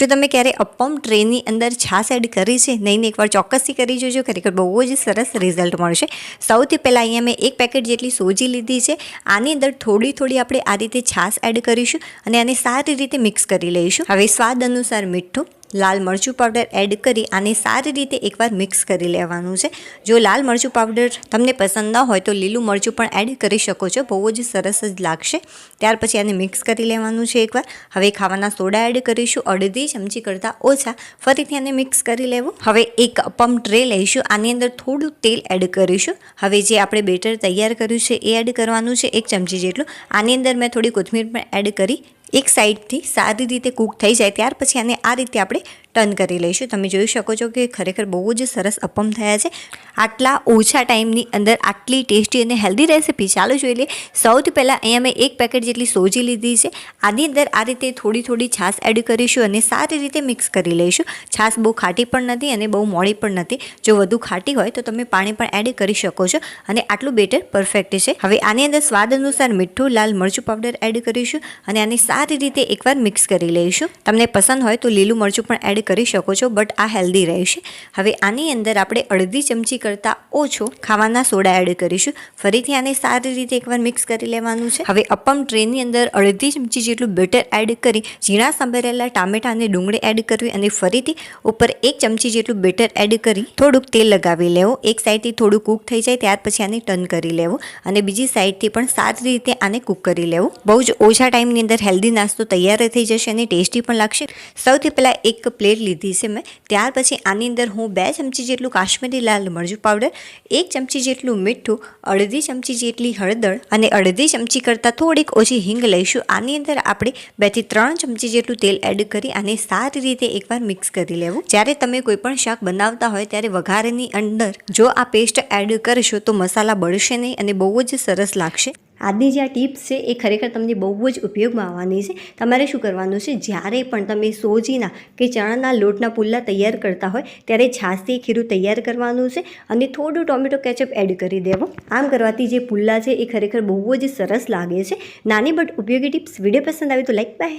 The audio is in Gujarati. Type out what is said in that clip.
શું તમે ક્યારે અપમ ટ્રેની અંદર છાશ એડ કરી છે? નહીં એકવાર ચોક્કસથી કરી જોજો. ખરેખર બહુ જ સરસ રિઝલ્ટ મળશે. સૌથી પહેલાં અહીંયા મેં એક પેકેટ જેટલી સોજી લીધી છે. આની અંદર થોડી થોડી આપણે આ રીતે છાશ એડ કરીશું અને આને સારી રીતે મિક્સ કરી લઈશું. હવે સ્વાદ અનુસાર મીઠું લાલ મરચું પાવડર એડ કરી આને સારી રીતે એકવાર મિક્સ કરી લેવાનું છે. જો લાલ મરચું પાવડર તમને પસંદ ન હોય તો લીલું મરચું પણ એડ કરી શકો છો. બહુ જ સરસ જ લાગશે. ત્યાર પછી આને મિક્સ કરી લેવાનું છે એકવાર. હવે ખાવાના સોડા એડ કરીશું અડધી ચમચી કરતાં ઓછા. ફરીથી આને મિક્સ કરી લેવું. હવે એક અપમ ટ્રે લઈશું. આની અંદર થોડું તેલ એડ કરીશું. હવે જે આપણે બેટર તૈયાર કર્યું છે એ એડ કરવાનું છે એક ચમચી જેટલું. આની અંદર મેં થોડી કોથમીર પણ એડ કરી. એક સાઈડથી સારી રીતે કૂક થઈ જાય ત્યાર પછી આને આ રીતે આપણે ટર્ન કરી લઈશું. તમે જોઈ શકો છો કે ખરેખર બહુ જ સરસ અપમ થયા છે. આટલા ઓછા ટાઈમની અંદર આટલી ટેસ્ટી અને હેલ્ધી રેસીપી. ચાલો જોઈ લઈએ. સૌથી પહેલાં અહીંયા મેં એક પેકેટ જેટલી સોજી લીધી છે. આની અંદર આ રીતે થોડી થોડી છાશ એડ કરીશું અને સારી રીતે મિક્સ કરી લઈશું. છાશ બહુ ખાટી પણ નથી અને બહુ મોડી પણ નથી. જો વધુ ખાટી હોય તો તમે પાણી પણ એડ કરી શકો છો અને આટલું બેટર પરફેક્ટ છે. હવે આની અંદર સ્વાદ અનુસાર મીઠું, લાલ મરચું પાવડર એડ કરીશું અને આને સારી રીતે એકવાર મિક્સ કરી લઈશું. તમને પસંદ હોય તો લીલું મરચું પણ એડ કરી શકો છો બટ આ હેલ્ધી રહેશે. હવે આની અંદર આપણે અડધી ચમચી કરતાં ઓછો ખાવાના સોડા એડ કરીશું. ફરીથી આને સારી રીતે એકવાર મિક્સ કરી લેવાનું છે. હવે અપમ ટ્રેની અંદર અડધી ચમચી જેટલું બેટર એડ કરી, ઝીણા સંભરેલા ટામેટા અને ડુંગળી એડ કરવી અને ફરીથી ઉપર એક ચમચી જેટલું બેટર એડ કરી થોડુંક તેલ લગાવી લેવું. એક સાઈડથી થોડું કૂક થઈ જાય, ત્યાર પછી આને ટર્ન કરી લેવું. અને બીજી સાઈડથી પણ સારી રીતે આને કૂક કરી લેવું. બહુ જ ઓછા ટાઈમની અંદર હેલ્ધી નાસ્તો તૈયાર થઈ જશે અને ટેસ્ટી પણ લાગશે. સૌથી પહેલાં એક પ્લેટ લીધી છે મેં. ત્યાર પછી આની અંદર હું બે ચમચી જેટલું કાશ્મીરી લાલ મરચું પાવડર એક ચમચી જેટલું મીઠું, અડધી ચમચી જેટલી હળદર અને અડધી ચમચી કરતાં થોડીક ઓછી હિંગ લઈશું. આની અંદર આપણે બેથી ત્રણ ચમચી જેટલું તેલ એડ કરી અને સારી રીતે એકવાર મિક્સ કરી લેવું. જ્યારે તમે કોઈપણ શાક બનાવતા હોય ત્યારે વઘારની અંદર જો આ પેસ્ટ એડ કરશો તો મસાલા બળશે નહીં અને બહુ જ સરસ લાગશે. આજની જે આ ટિપ્સ છે, એ ખરેખર તમને બહુ જ ઉપયોગમાં આવવાની છે. તમારે શું કરવાનું છે, જ્યારે પણ તમે સોજીના કે ચણાના લોટના પુલ્લા તૈયાર કરતા હોય, ત્યારે છાસથી ખીરું તૈયાર કરવાનું છે અને થોડું ટોમેટો કેચઅપ એડ કરી દેવો. આમ કરવાથી જે પુલ્લા છે, એ ખરેખર બહુ જ સરસ લાગે છે. નાની બટ ઉપયોગી ટિપ્સ. વીડિયો પસંદ આવે તો લાઈક બાય